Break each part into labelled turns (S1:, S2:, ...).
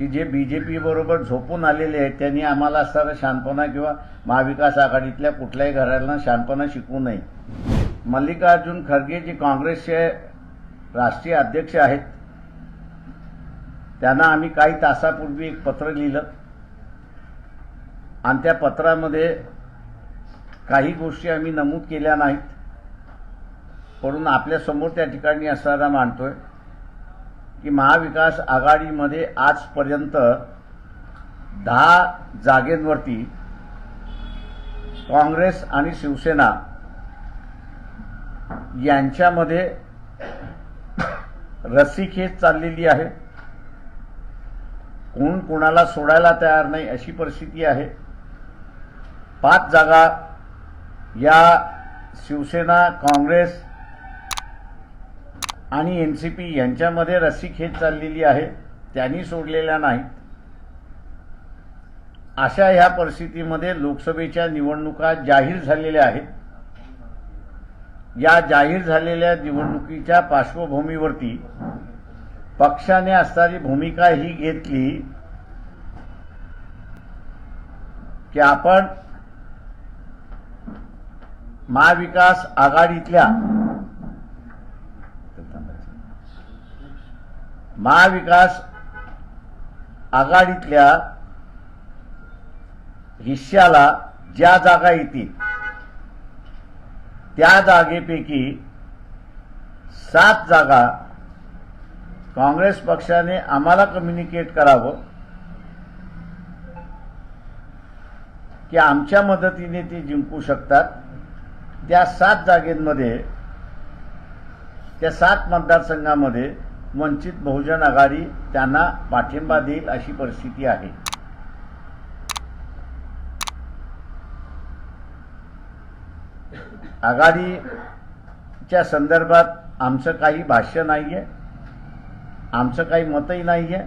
S1: की जे B J P बरोबर झोपून आलेले आहेत त्यांनी आम्हाला असणारा शांतपणा किंवा महाविकास आघाडीतल्या कुठल्याही घराला शांतपणा शिकवू नये. मल्लिकार्जुन खरगे जे काँग्रेसचे राष्ट्रीय अध्यक्ष आहेत त्यांना आम्ही काही तासापूर्वी एक पत्र लिहिलं. आणि त्या पत्रामध्ये काही गोष्टी आम्ही नमूद केल्या नाहीत. म्हणून आपल्यासमोर त्या ठिकाणी असणारा मांडतोय. की महाविकास आघाडीमध्ये आजपर्यंत दहा जागेंवरती काँग्रेस आणि शिवसेना यांच्यामध्ये रस्सीखेच चाललेली आहे. कोण कोणाला सोडायला तयार नाही अशी परिस्थिती आहे. पाच जागा या शिवसेना काँग्रेस आणि एन सी पी यांच्यामध्ये रस्सीखेच चाललेली आहे त्यांनी सोडलेल्या नाहीत. अशा ह्या परिस्थितीमध्ये लोकसभेच्या निवडणुका जाहीर झालेल्या आहेत. या जाहीर झालेल्या निवडणुकीच्या पार्श्वभूमीवरती पक्षाने असणारी भूमिका ही घेतली की आपण महाविकास आघाडीतल्या महाविकास आघाडीतल्या हिश्श्याला ज्या जागा येतील त्या जागेपैकी सात जागा काँग्रेस पक्षाने आम्हाला कम्युनिकेट करावं की आमच्या मदतीने ते जिंकू शकतात. त्या सात जागेंमध्ये त्या सात मतदारसंघामध्ये वंचित बहुजन आघाडी त्यांना पाठिंबा देईल अशी परिस्थिती आहे. आघाडीच्या संदर्भात आमचं काही भाष्य नाही आहे आमचं काही मतही नाही आहे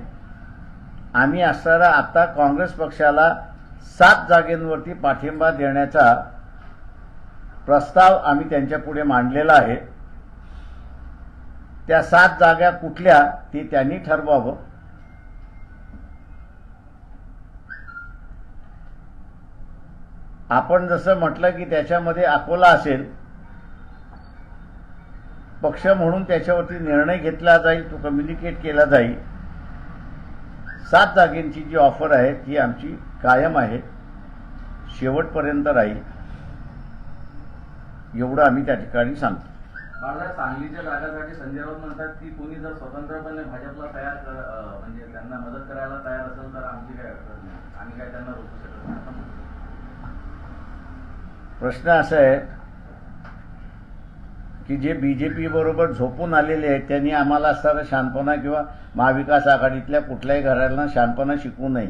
S1: आम्ही असणारा आता काँग्रेस पक्षाला सात जागेंवरती पाठिंबा देण्याचा प्रस्ताव आम्ही त्यांच्यापुढे मांडलेला आहे. त्या सात जागा कुठल्या ते त्यांनी ठरवावं. आपण जसं म्हटलं की त्याच्यामध्ये अकोला असेल पक्ष म्हणून त्याच्यावरती निर्णय घेतला जाईल तो कम्युनिकेट केला जाईल. सात जागेंची जी ऑफर आहे ती आमची कायम आहे. शेवटपर्यंत राहील. एवढं आम्ही त्या ठिकाणी सांगतो.
S2: बाळासाहेब सांगलीच्या जागासाठी संजय राऊत म्हणतात की कोणी जर स्वतंत्रपणे भाजपला तयार म्हणजे त्यांना मदत करायला तयार असेल तर आमची काय अडचण नाही. आम्ही काय त्यांना रोखू शकत नाही.
S1: प्रश्न असा आहे की जे बी जे पी बरोबर झोपून आलेले आहेत त्यांनी आम्हाला असताना शांतपणा किंवा महाविकास आघाडीतल्या कुठल्याही घराला शांतपणा शिकवू नये.